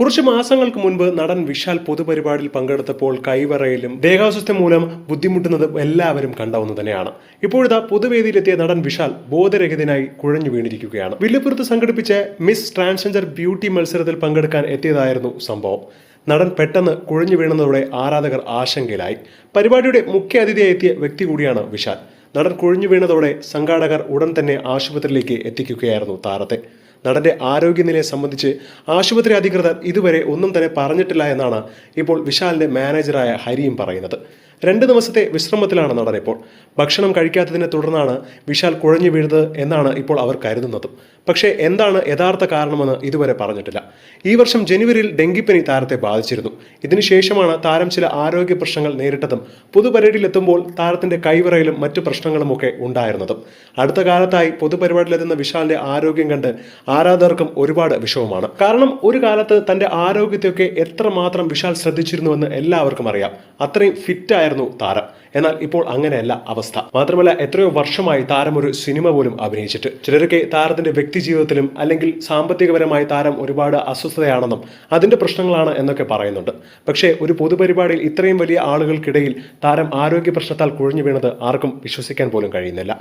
കുറച്ച് മാസങ്ങൾക്ക് മുൻപ് നടൻ വിശാൽ പൊതുപരിപാടിയിൽ പങ്കെടുത്തപ്പോൾ കൈവറയിലും ദേഹാസ്വസ്ഥ്യം മൂലം ബുദ്ധിമുട്ടുന്നത് എല്ലാവരും കണ്ട ഒന്ന് തന്നെയാണ്. ഇപ്പോഴിതാ പൊതുവേദിയിലെത്തിയ നടൻ വിശാൽ ബോധരഹിതനായി കുഴഞ്ഞു വീണിരിക്കുകയാണ്. വില്ലുപുരത്ത് സംഘടിപ്പിച്ച മിസ് ട്രാൻസ്ജെൻഡർ ബ്യൂട്ടി മത്സരത്തിൽ പങ്കെടുക്കാൻ എത്തിയതായിരുന്നു സംഭവം. നടൻ പെട്ടെന്ന് കുഴഞ്ഞു വീണതോടെ ആരാധകർ ആശങ്കയിലായി. പരിപാടിയുടെ മുഖ്യ അതിഥിയായി എത്തിയ വ്യക്തി കൂടിയാണ് വിശാൽ. നടൻ കുഴഞ്ഞു വീണതോടെ സംഘാടകർ ഉടൻ തന്നെ ആശുപത്രിയിലേക്ക് എത്തിക്കുകയായിരുന്നു താരത്തെ. നടന്റെ ആരോഗ്യനിലയെ സംബന്ധിച്ച് ആശുപത്രി അധികൃതർ ഇതുവരെ ഒന്നും തന്നെ പറഞ്ഞിട്ടില്ല എന്നാണ് ഇപ്പോൾ വിശാലിന്റെ മാനേജറായ ഹരിയും പറയുന്നത്. രണ്ട് ദിവസത്തെ വിശ്രമത്തിലാണ് നടൻ ഇപ്പോൾ. ഭക്ഷണം കഴിക്കാത്തതിനെ തുടർന്നാണ് വിശാൽ കുഴഞ്ഞു വീഴുന്നത് എന്നാണ് ഇപ്പോൾ അവർ കരുതുന്നതും. പക്ഷേ എന്താണ് യഥാർത്ഥ കാരണമെന്ന് ഇതുവരെ പറഞ്ഞിട്ടില്ല. ഈ വർഷം ജനുവരിയിൽ ഡെങ്കിപ്പനി താരത്തെ ബാധിച്ചിരുന്നു. ഇതിനുശേഷമാണ് താരം ചില ആരോഗ്യ പ്രശ്നങ്ങൾ നേരിട്ടതും പൊതുപരിപാടിയിലെത്തുമ്പോൾ താരത്തിന്റെ കൈവിറയിലും മറ്റു പ്രശ്നങ്ങളുമൊക്കെ ഉണ്ടായിരുന്നതും. അടുത്ത കാലത്തായി പൊതുപരിപാടിയിലെത്തുന്ന വിശാലിന്റെ ആരോഗ്യം കണ്ട് ആരാധകർക്കും ഒരുപാട് വിഷമമാണ്. കാരണം ഒരു കാലത്ത് തന്റെ ആരോഗ്യത്തെയൊക്കെ എത്രമാത്രം വിശാൽ ശ്രദ്ധിച്ചിരുന്നുവെന്ന് എല്ലാവർക്കും അറിയാം. അത്രയും ഫിറ്റ് ആയിരുന്നു താരം. എന്നാൽ ഇപ്പോൾ അങ്ങനെയല്ല അവസ്ഥ. മാത്രമല്ല എത്രയോ വർഷമായി താരം ഒരു സിനിമ പോലും അഭിനയിച്ചിട്ട്. ചിലരൊക്കെ താരത്തിന്റെ വ്യക്തി ജീവിതത്തിലും അല്ലെങ്കിൽ സാമ്പത്തികപരമായി താരം ഒരുപാട് അസ്വസ്ഥതയാണെന്നും അതിന്റെ പ്രശ്നങ്ങളാണ് എന്നൊക്കെ പറയുന്നുണ്ട്. പക്ഷേ ഒരു പൊതുപരിപാടിയിൽ ഇത്രയും വലിയ ആളുകൾക്കിടയിൽ താരം ആരോഗ്യ പ്രശ്നത്താൽ കുഴഞ്ഞു വീണത് ആർക്കും വിശ്വസിക്കാൻ പോലും കഴിയുന്നില്ല.